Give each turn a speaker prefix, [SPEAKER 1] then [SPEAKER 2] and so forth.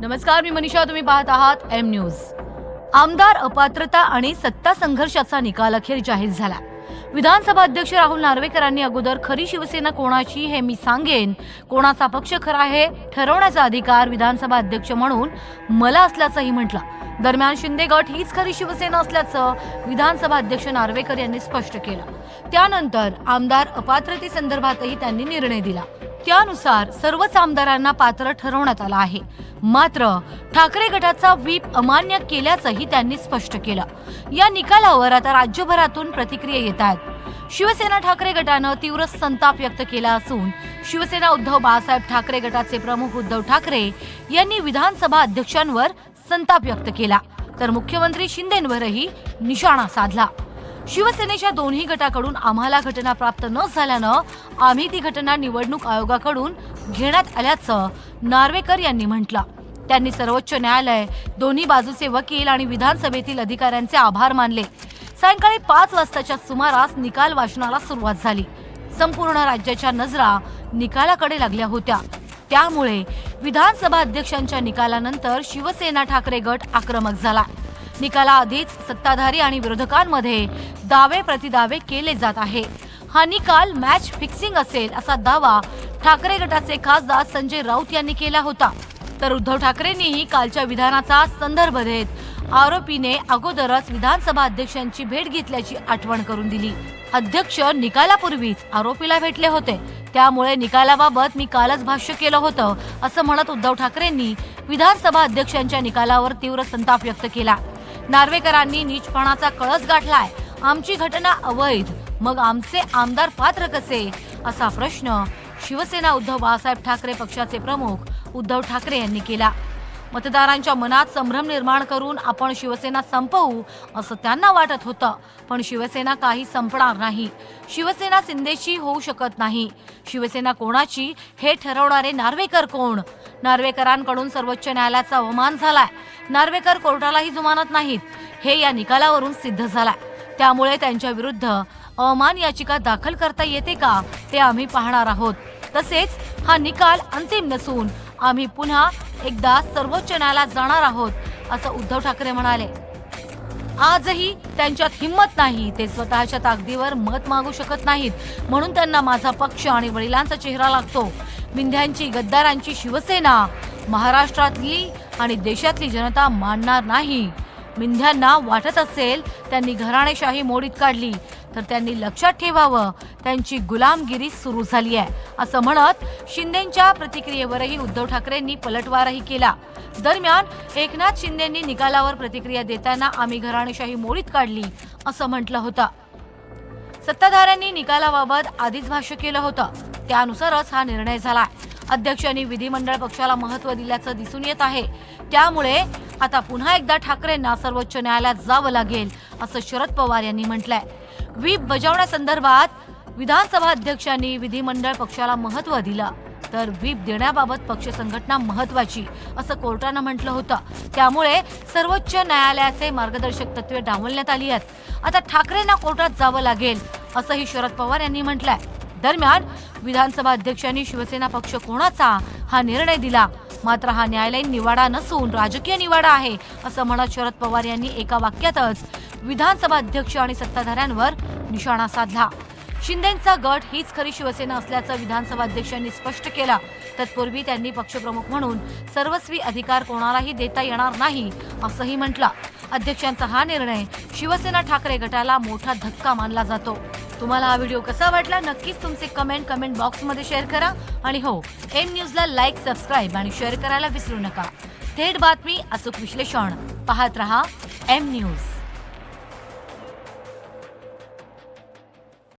[SPEAKER 1] नमस्कार मी मनीषा. तुम्ही पाहत आहात एम न्यूज आमदार अपात्रता आणि सत्ता संघर्षाचा निकाल अखेर जाहीर झाला. विधानसभा अध्यक्ष राहुल नार्वेकरांनी अगोदर खरी शिवसेना कोणाची हे मी सांगेन. कोणाचा पक्ष खरा आहे ठरवण्याचा अधिकार विधानसभा अध्यक्ष म्हणून मला असल्याचंही म्हटलं. दरम्यान शिंदे गट हीच खरी शिवसेना असल्याचं विधानसभा अध्यक्ष नार्वेकर यांनी स्पष्ट केलं. त्यानंतर आमदार अपात्रतेसंदर्भातही त्यांनी निर्णय दिला. त्यानुसार सर्वच आमदारांना पात्र ठरवण्यात आलं आहे. मात्र ठाकरे गटाचा व्हीप अमान्य केल्याचंही त्यांनी स्पष्ट केलं. या निकालावर आता राज्यभरातून प्रतिक्रिया येत आहेत. शिवसेना ठाकरे गटानं तीव्र संताप व्यक्त केला असून शिवसेना उद्धव बाळासाहेब ठाकरे गटाचे प्रमुख उद्धव ठाकरे यांनी विधानसभा अध्यक्षांवर संताप व्यक्त केला. तर मुख्यमंत्री शिंदेंवरही निशाणा साधला. शिवसेनेच्या दोन्ही गटाकडून आम्हाला घटना प्राप्त न झाल्यानं आम्ही ती घटना निवडणूक आयोगाकडून घेण्यात आल्याचं नार्वेकर यांनी म्हटलं. त्यांनी सर्वोच्च न्यायालय दोन्ही बाजूचे वकील आणि विधानसभेतील अधिकाऱ्यांचे आभार मानले. सायंकाळी पाच वाजताच्या सुमारास निकाल वाचनाला सुरुवात झाली. संपूर्ण राज्याच्या नजरा निकालाकडे लागल्या होत्या. त्यामुळे विधानसभा अध्यक्षांच्या निकालानंतर शिवसेना ठाकरे गट आक्रमक झाला. निकालाआधीच सत्ताधारी आणि विरोधकांमध्ये दावे प्रतिदावे केले जात आहे. हा निकाल मॅच फिक्सिंग असेल असा दावा ठाकरे गटाचे खासदार संजय राऊत यांनी केला होता. तर उद्धव ठाकरेंनीही कालच्या विधानाचा संदर्भ देत आरोपीने अगोदरच विधानसभा अध्यक्षांची भेट घेतल्याची आठवण करून दिली. अध्यक्ष निकालापूर्वीच आरोपीला भेटले होते. त्यामुळे निकालाबाबत मी कालच भाष्य केलं होतं असं म्हणत उद्धव ठाकरेंनी विधानसभा अध्यक्षांच्या निकालावर तीव्र संताप व्यक्त केला. नार्वेकरांनी नीचपणाचा कळस गाठलाय. आमची घटना अवैध. मग आमचे आमदार पात्र कसे? असा प्रश्न शिवसेना उद्धव बाळासाहेब ठाकरे पक्षाचे प्रमुख उद्धव ठाकरे यांनी केला. मतदारांच्या मनात संभ्रम निर्माण करून आपण शिवसेना संपवू असं त्यांना वाटत होतं. पण शिवसेना काही संपणार नाही. शिवसेना सिंदेशी होऊ शकत नाही. शिवसेना कोणाची? हे ठरवणारे नार्वेकर कोण? नार्वेकरांकडून सर्वोच्च न्यायालयाचा अवमान झालाय. नार्वेकर कोर्टालाही जुमानत नाहीत. हे या निकालावरून सिद्ध झालाय. त्यामुळे त्यांच्या विरुद्ध अवमान याचिका दाखल करता येते का ते आम्ही पाहणार आहोत. तसेच हा निकाल अंतिम नसून आम्ही पुन्हा एकदा सर्वोच्च न्यायालयात जाणार आहोत असं उद्धव ठाकरे म्हणाले. आजही त्यांच्यात हिंमत नाही ते स्वतःच्या ताकदीवर मत मागू शकत नाहीत म्हणून त्यांना माझा पक्ष आणि वडिलांचा चेहरा लागतो. विंध्यांची गद्दारांची शिवसेना महाराष्ट्रातली आणि देशातली जनता मानणार नाही. मिंध्यांना वाटत असेल त्यांनी घराणेशाही मोडीत काढली तर त्यांनी लक्षात ठेवावं त्यांची गुलामगिरी सुरू झाली आहे. असं म्हणत शिंदेच्या प्रतिक्रियेवरही उद्धव ठाकरेंनी पलटवारही केला. दरम्यान एकनाथ शिंदेंनी निकालावर प्रतिक्रिया देताना आम्ही घराणेशाही मोडीत काढली असं म्हटलं होतं. सत्ताधाऱ्यांनी निकालाबाबत आधीच भाष्य केलं होतं. त्यानुसारच हा निर्णय झाला अध्यक्षांनी विधिमंडळ पक्षाला महत्त्व दिल्याचं दिसून येत आहे. त्यामुळे आता पुन्हा एकदा ठाकरेंना सर्वोच्च न्यायालयात जावं लागेल असं शरद पवार यांनी म्हटलंय. व्हीप बजावण्यासंदर्भात विधानसभा अध्यक्षांनी विधिमंडळ पक्षाला महत्त्व दिलं. तर व्हीप देण्याबाबत पक्ष संघटना महत्वाची असं कोर्टानं म्हटलं होतं. त्यामुळे सर्वोच्च न्यायालयाचे मार्गदर्शक तत्वे डावलण्यात आली आहेत. आता ठाकरेंना कोर्टात जावं लागेल असंही शरद पवार यांनी म्हटलंय. दरम्यान विधानसभा अध्यक्षांनी शिवसेना पक्ष कोणाचा हा निर्णय दिला? मात्र हा न्यायालयीन निवाडा नसून राजकीय निवाडा आहे असं म्हणत शरद पवार यांनी एका वाक्यातच विधानसभा अध्यक्ष आणि सत्ताधाऱ्यांवर निशाणा साधला. शिंदेचा गट हीच खरी शिवसेना असल्याचं विधानसभा अध्यक्षांनी स्पष्ट केलं. तत्पूर्वी त्यांनी पक्षप्रमुख म्हणून सर्वस्वी अधिकार कोणालाही देता येणार नाही असंही म्हटलं. अध्यक्षांचा हा निर्णय शिवसेना ठाकरे गटाला मोठा धक्का मानला जातो. तुम्हाला हा व्हिडिओ कसा वाटला नक्कीच तुमचे कमेंट कमेंट बॉक्समध्ये शेअर करा. आणि हो एम न्यूजला लाईक सबस्क्राईब आणि शेअर करायला विसरू नका. थेट बातमी अचूक विश्लेषण. पाहत रहा एम न्यूज